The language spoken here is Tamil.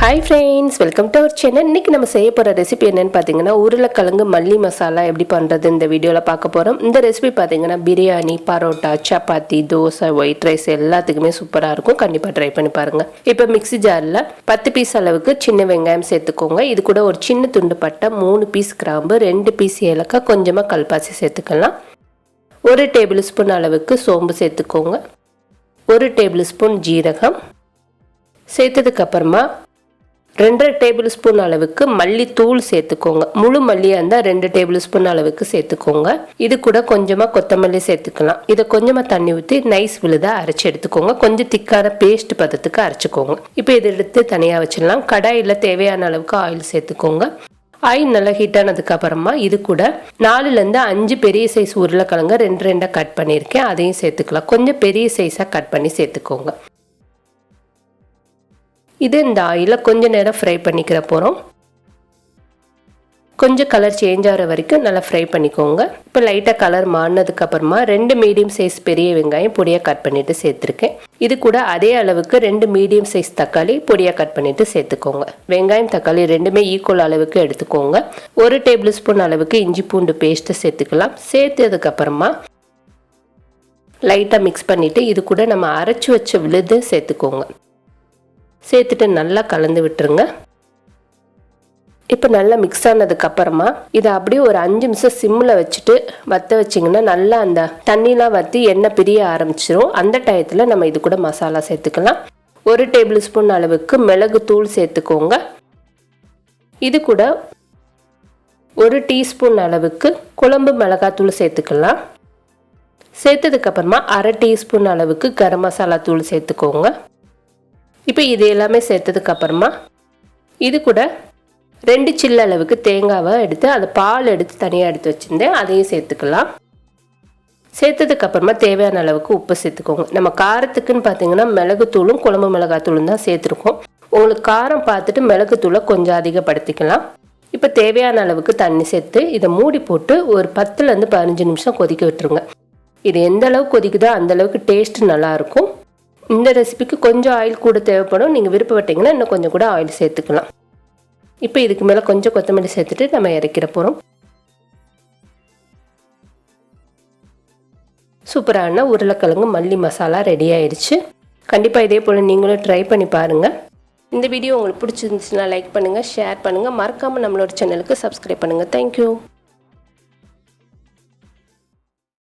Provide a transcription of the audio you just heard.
Hi friends welcome to our channel இன்றைக்கி நம்ம செய்ய போகிற ரெசிபி என்னென்னு பார்த்தீங்கன்னா உருளைக்கிழங்கு மல்லி மசாலா எப்படி பண்ணுறது இந்த வீடியோவில் பார்க்க போகிறோம் இந்த ரெசிபி பார்த்தீங்கன்னா பிரியாணி பரோட்டா சப்பாத்தி தோசை ஒயிட் ரைஸ் எல்லாத்துக்குமே சூப்பராக இருக்கும். கண்டிப்பாக ட்ரை பண்ணி பாருங்கள் இப்போ மிக்ஸி ஜாரில் பத்து பீஸ் அளவுக்கு சின்ன வெங்காயம் சேர்த்துக்கோங்க. இது கூட ஒரு சின்ன துண்டு பட்டை மூணு பீஸ் கிராம்பு ரெண்டு பீஸ் ஏலக்காய் கொஞ்சமாக கல்பாசி சேர்த்துக்கலாம். ஒரு டேபிள் ஸ்பூன் அளவுக்கு சோம்பு சேர்த்துக்கோங்க. ஒரு டேபிள் ஸ்பூன் ஜீரகம். சேர்த்ததுக்கப்புறமா ரெண்டரை டேபிள் ஸ்பூன் அளவுக்கு மல்லித்தூள் சேர்த்துக்கோங்க. முழு மல்லியாக இருந்தால் ரெண்டு டேபிள் ஸ்பூன் அளவுக்கு சேர்த்துக்கோங்க. இது கூட கொஞ்சமாக கொத்தமல்லி சேர்த்துக்கலாம். இதை கொஞ்சமாக தண்ணி ஊற்றி நைஸ் விழுதாக அரைச்சி எடுத்துக்கோங்க. கொஞ்சம் திக்கான பேஸ்ட் பதத்துக்கு அரைச்சிக்கோங்க. இப்போ இதை எடுத்து தனியாக வச்சிடலாம். கடாயில் தேவையான அளவுக்கு ஆயில் சேர்த்துக்கோங்க. ஆயில் நல்லா ஹீட் ஆனதுக்கு அப்புறமா இது கூட நாலுலேருந்து அஞ்சு பெரிய சைஸ் உருளைக்கிழங்கு ரெண்டு ரெண்டாக கட் பண்ணியிருக்கேன். அதையும் சேர்த்துக்கலாம். கொஞ்சம் பெரிய சைஸாக கட் பண்ணி சேர்த்துக்கோங்க. இது இந்த ஆயிலில் கொஞ்ச நேரம் ஃப்ரை பண்ணிக்கிற போகிறோம் கொஞ்சம் கலர் சேஞ்ச் ஆகிற வரைக்கும் நல்லா ஃப்ரை பண்ணிக்கோங்க. இப்போ லைட்டாக கலர் மாறினதுக்கப்புறமா ரெண்டு மீடியம் சைஸ் பெரிய வெங்காயம் பொடியாக கட் பண்ணிவிட்டு சேர்த்துருக்கேன். இது கூட அதே அளவுக்கு ரெண்டு மீடியம் சைஸ் தக்காளி பொடியாக கட் பண்ணிவிட்டு சேர்த்துக்கோங்க. வெங்காயம் தக்காளி ரெண்டுமே ஈக்குவல் அளவுக்கு எடுத்துக்கோங்க. ஒரு டேபிள் ஸ்பூன் அளவுக்கு இஞ்சி பூண்டு பேஸ்ட்டு சேர்த்துக்கலாம். சேர்த்ததுக்கப்புறமா லைட்டாக மிக்ஸ் பண்ணிவிட்டு இது கூட நம்ம அரைச்சி வச்ச விழுது சேர்த்துக்கோங்க. சேர்த்துட்டு நல்லா கலந்து விட்டுருங்க. இப்போ நல்லா மிக்ஸ் ஆனதுக்கப்புறமா இதை அப்படியே ஒரு அஞ்சு நிமிஷம் சிம்மில் வச்சுட்டு வற்ற வச்சிங்கன்னா நல்லா அந்த தண்ணிலாம் வற்றி எண்ணெய் பிரிய ஆரம்பிச்சிரும். அந்த டயத்தில் நம்ம இது கூட மசாலா சேர்த்துக்கலாம். ஒரு டேபிள் ஸ்பூன் அளவுக்கு மிளகு தூள் சேர்த்துக்கோங்க. இது கூட ஒரு டீஸ்பூன் அளவுக்கு குழம்பு மிளகாத்தூள் சேர்த்துக்கலாம். சேர்த்ததுக்கப்புறமா அரை டீஸ்பூன் அளவுக்கு கரம் மசாலா தூள் சேர்த்துக்கோங்க. இப்போ இது எல்லாமே சேர்த்ததுக்கு அப்புறமா இது கூட ரெண்டு சில்லு அளவுக்கு தேங்காவை எடுத்து அதை பால் எடுத்து தனியாக எடுத்து வச்சுருந்தேன். அதையும் சேர்த்துக்கலாம். சேர்த்ததுக்கு அப்புறமா தேவையான அளவுக்கு உப்பு சேர்த்துக்கோங்க. நம்ம காரத்துக்குன்னு பார்த்தீங்கன்னா மிளகுத்தூளும் குழம்பு மிளகாத்தூளும் தான் சேர்த்துருக்கோம். உங்களுக்கு காரம் பார்த்துட்டு மிளகுத்தூளை கொஞ்சம் அதிகப்படுத்திக்கலாம். இப்போ தேவையான அளவுக்கு தண்ணி சேர்த்து இதை மூடி போட்டு ஒரு பத்துலேருந்து பதினஞ்சு நிமிஷம் கொதிக்க விட்டுருங்க. இது எந்த அளவுக்கு கொதிக்குதோ அந்த அளவுக்கு டேஸ்ட் நல்லாயிருக்கும் இந்த ரெசிபிக்கு கொஞ்சம் ஆயில் கூட தேவைப்படும். நீங்கள் விருப்பப்பட்டீங்கன்னா இன்னும் கொஞ்சம் கூட ஆயில் சேர்த்துக்கலாம். இப்போ இதுக்கு மேலே கொஞ்சம் கொத்தமல்லி சேர்த்துட்டு நம்ம இறக்கிற போகிறோம் சூப்பரான உருளைக்கிழங்கு மல்லி மசாலா ரெடி ஆயிடுச்சு. கண்டிப்பாக இதே போல் நீங்களும் ட்ரை பண்ணி பாருங்கள் இந்த வீடியோ உங்களுக்கு பிடிச்சிருந்துச்சுன்னா லைக் பண்ணுங்கள் ஷேர் பண்ணுங்கள் மறக்காமல் நம்மளோட சேனலுக்கு சப்ஸ்கிரைப் பண்ணுங்கள் தேங்க்யூ